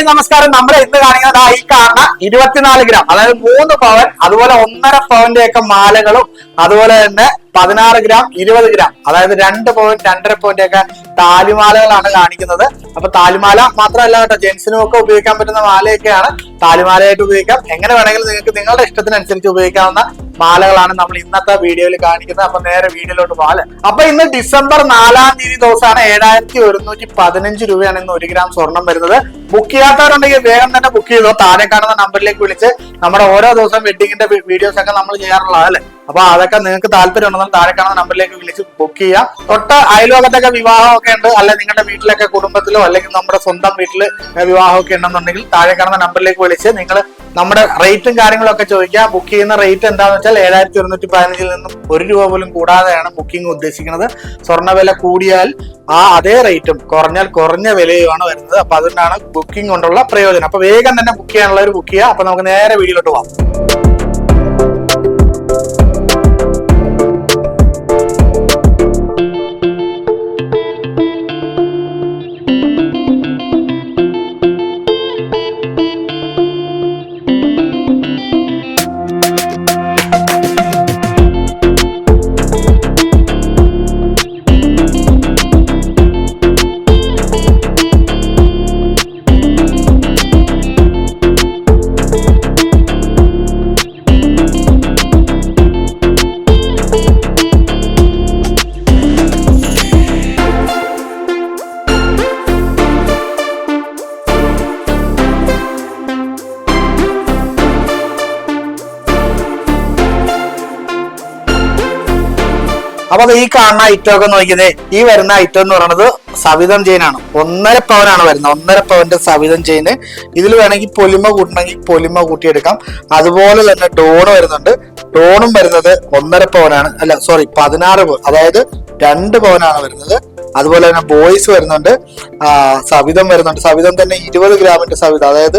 Hi നമസ്കാരം. നമ്മൾ ഇന്ന് കാണിക്കുന്നത് ആ ഈ കാണുന്ന ഇരുപത്തിനാല് ഗ്രാം അതായത് മൂന്ന് പവൻ അതുപോലെ ഒന്നര പവന്റെ ഒക്കെ മാലകളും അതുപോലെ തന്നെ പതിനാറ് ഗ്രാം ഇരുപത് ഗ്രാം അതായത് രണ്ട് പോയിന്റ് രണ്ടര പോയിന്റ് ഒക്കെ താലിമാലകളാണ് കാണിക്കുന്നത്. അപ്പൊ താലിമാല മാത്രമല്ല കേട്ടോ ജെൻസിനും ഒക്കെ ഉപയോഗിക്കാൻ പറ്റുന്ന മാലയൊക്കെയാണ്. താലിമാലയായിട്ട് ഉപയോഗിക്കാം. എങ്ങനെ വേണമെങ്കിലും നിങ്ങൾക്ക് നിങ്ങളുടെ ഇഷ്ടത്തിനനുസരിച്ച് ഉപയോഗിക്കാവുന്ന മാലകളാണ് നമ്മൾ ഇന്നത്തെ വീഡിയോയിൽ കാണിക്കുന്നത്. അപ്പൊ നേരെ വീഡിയോയിലോട്ട് പോകാം അപ്പൊ ഇന്ന് ഡിസംബർ നാലാം തീയതി ദിവസമാണ് ഏഴായിരത്തി ഒരുന്നൂറ്റി പതിനഞ്ച് രൂപയാണ് ഇന്ന് ഒരു ഗ്രാം സ്വർണം വരുന്നത്. ബുക്ക് ചെയ്യാത്തവരുണ്ടെങ്കിൽ വേഗം തന്നെ ബുക്ക് ചെയ്തോ. താഴെ കാണുന്ന നമ്പറിലേക്ക് വിളിച്ച് നമ്മുടെ ഓരോ ദിവസം വെഡിങ്ങിന്റെ വീഡിയോസ് ഒക്കെ നമ്മൾ ചെയ്യാറുള്ളതല്ലേ അപ്പൊ അതൊക്കെ നിങ്ങൾക്ക് താല്പര്യം ഉണ്ടെന്നാൽ താഴെ കാണുന്ന നമ്പറിലേക്ക് വിളിച്ച് ബുക്ക് ചെയ്യുക തൊട്ട് അയൽവകത്തൊക്കെ വിവാഹമൊക്കെ ഉണ്ട്. അല്ലെ നിങ്ങളുടെ വീട്ടിലൊക്കെ കുടുംബത്തിലോ അല്ലെങ്കിൽ നമ്മുടെ സ്വന്തം വീട്ടിൽ വിവാഹമൊക്കെ ഉണ്ടെന്നുണ്ടെങ്കിൽ താഴെ കാണുന്ന നമ്പറിലേക്ക് വിളിച്ച് നിങ്ങൾ നമ്മുടെ റേറ്റും കാര്യങ്ങളും ഒക്കെ ചോദിക്കുക ബുക്ക് ചെയ്യുന്ന റേറ്റ് എന്താണെന്ന് വെച്ചാൽ ഏഴായിരത്തി ഒരുന്നൂറ്റി പതിനഞ്ചിൽ നിന്നും ഒരു രൂപ പോലും കൂടാതെയാണ് ബുക്കിംഗ് ഉദ്ദേശിക്കുന്നത്. സ്വർണ കൂടിയാൽ ആ അതേ റേറ്റും കുറഞ്ഞാൽ കുറഞ്ഞ വിലയുമാണ് വരുന്നത്. അപ്പൊ അതുകൊണ്ടാണ് ബുക്കിംഗ് കൊണ്ടുള്ള പ്രയോജനം. അപ്പൊ വേഗം തന്നെ ബുക്ക് ചെയ്യാനുള്ളവർ ബുക്ക് ചെയ്യുക. അപ്പൊ നമുക്ക് നേരെ വീഡിയോയിലോട്ട് പോവാം. അപ്പൊ അത് ഈ കാണുന്ന ഐറ്റം ഒക്കെ നോക്കിയത് ഈ വരുന്ന ഐറ്റം എന്ന് പറയുന്നത് സവിതം ചെയിനാണ് ഒന്നര പവനാണ് വരുന്നത്. ഒന്നര പവന്റെ സവിതം ചെയിന് ഇതിൽ വേണമെങ്കിൽ പൊലിമ കൂട്ടണമെങ്കിൽ പൊലിമ കൂട്ടിയെടുക്കാം. അതുപോലെ തന്നെ ഡോണ് വരുന്നുണ്ട്. ഡോണും വരുന്നത് ഒന്നര പവനാണ് അല്ല സോറി പതിനാറ് അതായത് രണ്ട് പവനാണ് വരുന്നത്. അതുപോലെ തന്നെ ബോയ്സ് വരുന്നുണ്ട്. ആ, സവിതം വരുന്നുണ്ട്. സവിതം തന്നെ ഇരുപത് ഗ്രാമിന്റെ സവിത അതായത്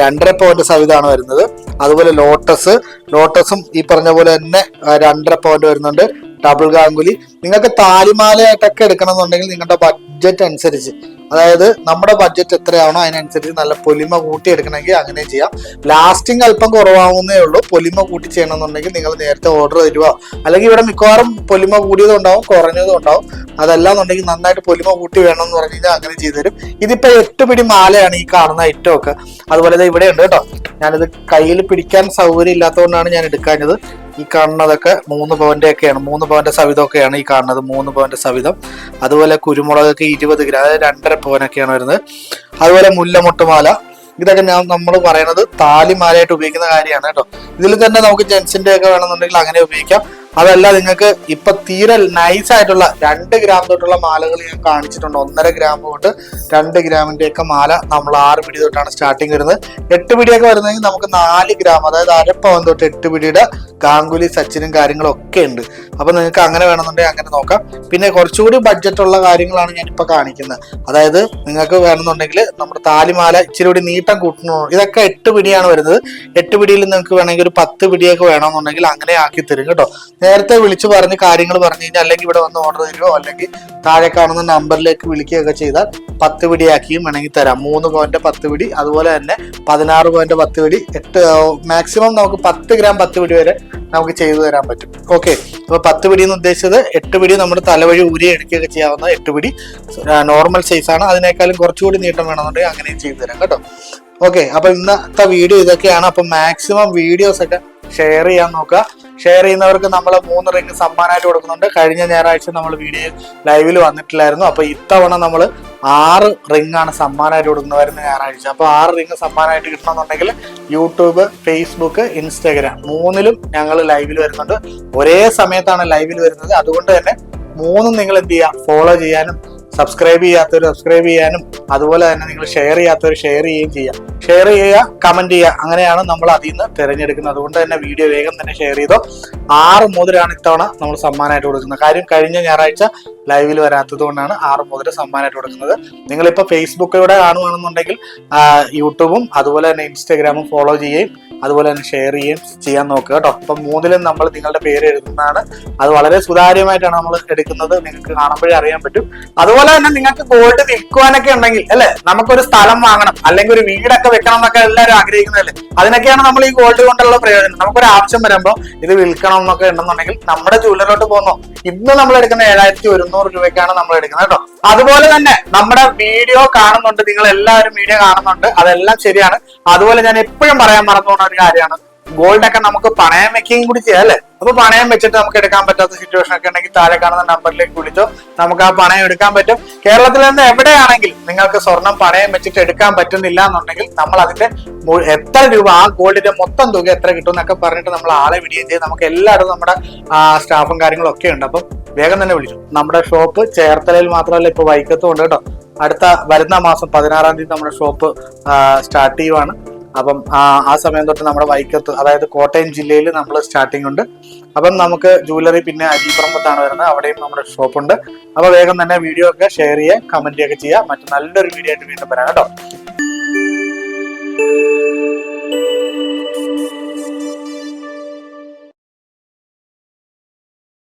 രണ്ടര പവന്റെ സവിതാണ് വരുന്നത്. അതുപോലെ ലോട്ടസ് ലോട്ടസും ഈ പറഞ്ഞ പോലെ തന്നെ രണ്ടര പവന്റെ വരുന്നുണ്ട്. ഡബിൾ ഗാംഗുലി നിങ്ങൾക്ക് താലിമാലയായിട്ടൊക്കെ എടുക്കണം എന്നുണ്ടെങ്കിൽ നിങ്ങളുടെ ബഡ്ജറ്റ് അനുസരിച്ച്. അതായത് നമ്മുടെ ബഡ്ജറ്റ് എത്രയാണോ അതിനനുസരിച്ച് നല്ല പൊലിമ കൂട്ടി എടുക്കണമെങ്കിൽ അങ്ങനെ ചെയ്യാം. ലാസ്റ്റിംഗ് അല്പം കുറവാകുന്നേ ഉള്ളൂ. പൊലിമ കൂട്ടി ചെയ്യണമെന്നുണ്ടെങ്കിൽ നിങ്ങൾ നേരത്തെ ഓർഡർ തരുക. അല്ലെങ്കിൽ ഇവിടെ മിക്കവാറും പൊലിമ കൂടിയതും ഉണ്ടാവും കുറഞ്ഞതും ഉണ്ടാവും. അതല്ല എന്നുണ്ടെങ്കിൽ നന്നായിട്ട് പൊലിമ കൂട്ടി വേണം എന്ന് പറഞ്ഞു കഴിഞ്ഞാൽ അങ്ങനെ ചെയ്തു തരും. ഇതിപ്പോൾ എട്ട് പിടി മാലയാണ് ഈ കാണുന്ന ഐറ്റം ഒക്കെ. അതുപോലെ ഇവിടെ ഉണ്ട് കേട്ടോ. ഞാനിത് കയ്യിൽ പിടിക്കാൻ സൗകര്യം ഇല്ലാത്തതുകൊണ്ടാണ് ഞാൻ എടുക്കാഞ്ഞത്. ഈ കാണുന്നതൊക്കെ മൂന്ന് പവന്റെ ഒക്കെയാണ് മൂന്ന് പവന്റെ സവിധമൊക്കെയാണ് ഈ കാണുന്നത്. മൂന്ന് പവന്റെ സവിധം. അതുപോലെ കുരുമുളകൊക്കെ ഇരുപത് ഗ്രാം അതായത് രണ്ടര പവനൊക്കെയാണ് വരുന്നത്. അതുപോലെ മുല്ലമുട്ടുമാല. ഇതൊക്കെ ഞാൻ നമ്മൾ പറയുന്നത് താലിമാലയായിട്ട് ഉപയോഗിക്കുന്ന കാര്യമാണ് കേട്ടോ. ഇതിൽ തന്നെ നമുക്ക് ജെൻസിന്റെ ഒക്കെ വേണമെന്നുണ്ടെങ്കിൽ അങ്ങനെ ഉപയോഗിക്കാം. അതല്ല നിങ്ങൾക്ക് ഇപ്പൊ തീരെ നൈസ് ആയിട്ടുള്ള രണ്ട് ഗ്രാം തൊട്ടുള്ള മാലകൾ ഞാൻ കാണിച്ചിട്ടുണ്ട്. ഒന്നര ഗ്രാം തൊട്ട് രണ്ട് ഗ്രാമിന്റെ ഒക്കെ മാല നമ്മൾ ആറ് പിടി തൊട്ടാണ് സ്റ്റാർട്ടിങ് വരുന്നത്. എട്ട് പിടിയൊക്കെ വരുന്നെങ്കിൽ നമുക്ക് നാല് ഗ്രാം അതായത് അരപ്പവൻ തൊട്ട് എട്ട് പിടിയുടെ ഗാംഗുലി സച്ചിനും കാര്യങ്ങളും ഒക്കെ ഉണ്ട്. അപ്പൊ നിങ്ങൾക്ക് അങ്ങനെ വേണമെന്നുണ്ടെങ്കിൽ അങ്ങനെ നോക്കാം. പിന്നെ കുറച്ചുകൂടി ബഡ്ജറ്റ് ഉള്ള കാര്യങ്ങളാണ് ഞാൻ ഇപ്പൊ കാണിക്കുന്നത്. അതായത് നിങ്ങൾക്ക് വേണമെന്നുണ്ടെങ്കിൽ നമ്മുടെ താലിമാല ഇച്ചിരി കൂടി നീട്ടം കൂട്ടണോ. ഇതൊക്കെ എട്ട് പിടിയാണ് വരുന്നത്. എട്ട് പിടിയിൽ നിങ്ങൾക്ക് വേണമെങ്കിൽ ഒരു പത്ത് പിടിയൊക്കെ വേണമെന്നുണ്ടെങ്കിൽ അങ്ങനെ ആക്കി തരും കേട്ടോ. നേരത്തെ വിളിച്ചു പറഞ്ഞ് കാര്യങ്ങൾ പറഞ്ഞു കഴിഞ്ഞാൽ അല്ലെങ്കിൽ ഇവിടെ വന്ന് ഓർഡർ തരുമോ അല്ലെങ്കിൽ താഴെ കാണുന്ന നമ്പറിലേക്ക് വിളിക്കുകയൊക്കെ ചെയ്താൽ പത്ത് പിടിയാക്കിയും വേണമെങ്കിൽ തരാം. മൂന്ന് പോയിന്റ് പത്ത് പിടി അതുപോലെ തന്നെ പതിനാറ് പോയിന്റ് പത്ത് പിടി എട്ട് മാക്സിമം നമുക്ക് പത്ത് ഗ്രാം പത്ത് പിടി വരെ നമുക്ക് ചെയ്തു തരാൻ പറ്റും. ഓക്കെ അപ്പോൾ പത്ത് പിടി എന്ന് ഉദ്ദേശിച്ചത് എട്ട് പിടി നമ്മുടെ തലവഴി ഊരി എടുക്കുകയൊക്കെ ചെയ്യാവുന്ന എട്ട് പിടി നോർമൽ സൈസ് ആണ്. അതിനേക്കാളും കുറച്ചുകൂടി നീട്ടം വേണമെന്നുണ്ടെങ്കിൽ അങ്ങനെയും ചെയ്തു തരാം കേട്ടോ. ഓക്കെ അപ്പൊ ഇന്നത്തെ വീഡിയോ ഇതൊക്കെയാണ്. അപ്പൊ മാക്സിമം വീഡിയോസ് ഒക്കെ ഷെയർ ചെയ്യാൻ നോക്കുക. ഷെയർ ചെയ്യുന്നവർക്ക് നമ്മൾ മൂന്ന് റിംഗ് സമ്മാനമായിട്ട് കൊടുക്കുന്നുണ്ട്. കഴിഞ്ഞ ഞായറാഴ്ച നമ്മൾ വീഡിയോ ലൈവിൽ വന്നിട്ടില്ലായിരുന്നു. അപ്പോൾ ഇത്തവണ നമ്മൾ ആറ് റിംഗ് ആണ് സമ്മാനമായിട്ട് കൊടുക്കുന്നത് വരുന്ന ഞായറാഴ്ച. അപ്പൊ ആറ് റിംഗ് സമ്മാനമായിട്ട് കിട്ടണമെന്നുണ്ടെങ്കിൽ യൂട്യൂബ് ഫേസ്ബുക്ക് ഇൻസ്റ്റാഗ്രാം മൂന്നിലും ഞങ്ങൾ ലൈവിൽ വരുന്നുണ്ട്. ഒരേ സമയത്താണ് ലൈവിൽ വരുന്നത്. അതുകൊണ്ട് തന്നെ മൂന്നും നിങ്ങൾ എന്ത് ചെയ്യുക ഫോളോ ചെയ്യാനും സബ്സ്ക്രൈബ് ചെയ്യാത്തവർ സബ്സ്ക്രൈബ് ചെയ്യാനും അതുപോലെ തന്നെ നിങ്ങൾ ഷെയർ ചെയ്യാത്തവർ ഷെയർ ചെയ്യുകയും ചെയ്യാം. ഷെയർ ചെയ്യുക കമന്റ് ചെയ്യുക അങ്ങനെയാണ് നമ്മൾ അതിൽ നിന്ന് തിരഞ്ഞെടുക്കുന്നത്. അതുകൊണ്ട് തന്നെ വീഡിയോ വേഗം തന്നെ ഷെയർ ചെയ്തോ. ആറ് മോതിരാണ് ഇത്തവണ നമ്മൾ സമ്മാനമായിട്ട് കൊടുക്കുന്നത്. കാര്യം കഴിഞ്ഞ ഞായറാഴ്ച ലൈവിൽ വരാത്തത് കൊണ്ടാണ് ആറ് മുതൽ സമ്മാനമായിട്ട് കൊടുക്കുന്നത്. നിങ്ങളിപ്പോൾ ഫേസ്ബുക്കിലൂടെ കാണുകയാണെന്നുണ്ടെങ്കിൽ യൂട്യൂബും അതുപോലെ തന്നെ ഇൻസ്റ്റാഗ്രാമും ഫോളോ ചെയ്യുകയും അതുപോലെ തന്നെ ഷെയർ ചെയ്യുകയും ചെയ്യാൻ നോക്കുക കേട്ടോ. അപ്പം മൂന്നിലും നമ്മൾ നിങ്ങളുടെ പേര് എഴുതുന്നതാണ്. അത് വളരെ സുതാര്യമായിട്ടാണ് നമ്മൾ എടുക്കുന്നത്. നിങ്ങൾക്ക് കാണുമ്പോഴേ അറിയാൻ പറ്റും. അതുപോലെ തന്നെ നിങ്ങൾക്ക് ഗോൾഡ് വിൽക്കുവാനൊക്കെ ഉണ്ടെങ്കിൽ അല്ലെ? നമുക്കൊരു സ്ഥലം വാങ്ങണം. അല്ലെങ്കിൽ ഒരു വീടൊക്കെ വെക്കണം എന്നൊക്കെ എല്ലാവരും ആഗ്രഹിക്കുന്നതല്ലേ? അതിനൊക്കെയാണ് നമ്മൾ ഈ ഗോൾഡ് കൊണ്ടുള്ള പ്രയോജനം. നമുക്കൊരു ആവശ്യം വരുമ്പോൾ ഇത് വിൽക്കണം എന്നൊക്കെ ഉണ്ടെന്നുണ്ടെങ്കിൽ നമ്മുടെ ജ്വല്ലറിലോട്ട് പോകുന്നു ഇന്ന് നമ്മൾ എടുക്കുന്ന ഏഴായിരത്തി ഒരുന്നൂറ് രൂപയ്ക്കാണ് നമ്മൾ എടുക്കുന്നത് കേട്ടോ. അതുപോലെ തന്നെ നമ്മുടെ വീഡിയോ കാണുന്നുണ്ട്. നിങ്ങൾ എല്ലാവരും വീഡിയോ കാണുന്നുണ്ട്. അതെല്ലാം ശരിയാണ്. അതുപോലെ ഞാൻ എപ്പോഴും പറയാൻ മറന്നു പോകുന്ന ഒരു കാര്യമാണ്. ഗോൾഡ് ഒക്കെ നമുക്ക് പണയം വെക്കുകയും കൂടി ചെയ്യാം അല്ലേ? അപ്പൊ പണയം വെച്ചിട്ട് നമുക്ക് എടുക്കാൻ പറ്റാത്ത സിറ്റുവേഷൻ ഒക്കെ ഉണ്ടെങ്കിൽ താഴെ കാണുന്ന നമ്പറിലേക്ക് വിളിച്ചോ. നമുക്ക് ആ പണയം എടുക്കാൻ പറ്റും. കേരളത്തിൽ നിന്ന് എവിടെയാണെങ്കിലും നിങ്ങൾക്ക് സ്വർണം പണയം വെച്ചിട്ട് എടുക്കാൻ പറ്റുന്നില്ല എന്നുണ്ടെങ്കിൽ നമ്മൾ അതിന്റെ എത്ര രൂപ ആ ഗോൾഡിന്റെ മൊത്തം തുക എത്ര കിട്ടും എന്നൊക്കെ പറഞ്ഞിട്ട് നമ്മൾ ആളെ വിടുകയും ചെയ്ത് നമുക്ക് എല്ലായിടത്തും നമ്മുടെ സ്റ്റാഫും കാര്യങ്ങളും ഒക്കെ ഉണ്ട്. അപ്പം വേഗം തന്നെ വിളിച്ചു. നമ്മുടെ ഷോപ്പ് ചേർത്തലയിൽ മാത്രമല്ല ഇപ്പൊ വൈക്കത്തും ഉണ്ട് കേട്ടോ. അടുത്ത വരുന്ന മാസം പതിനാറാം തീയതി നമ്മുടെ ഷോപ്പ് സ്റ്റാർട്ട് ചെയ്യുവാണ്. അപ്പം ആ സമയം തൊട്ട് നമ്മുടെ വൈക്കത്ത് അതായത് കോട്ടയം ജില്ലയിൽ നമ്മൾ സ്റ്റാർട്ടിംഗ് ഉണ്ട്. അപ്പം നമുക്ക് ജൂവലറി പിന്നെ അരിപ്പറമ്പത്താണ് വരുന്നത്. അവിടെയും നമ്മുടെ ഷോപ്പ് ഉണ്ട്. അപ്പൊ വേഗം തന്നെ വീഡിയോ ഒക്കെ ഷെയർ ചെയ്യുക കമന്റ് ഒക്കെ ചെയ്യുക. മറ്റു നല്ലൊരു വീഡിയോ ആയിട്ട് വീണ്ടും വരാം കേട്ടോ.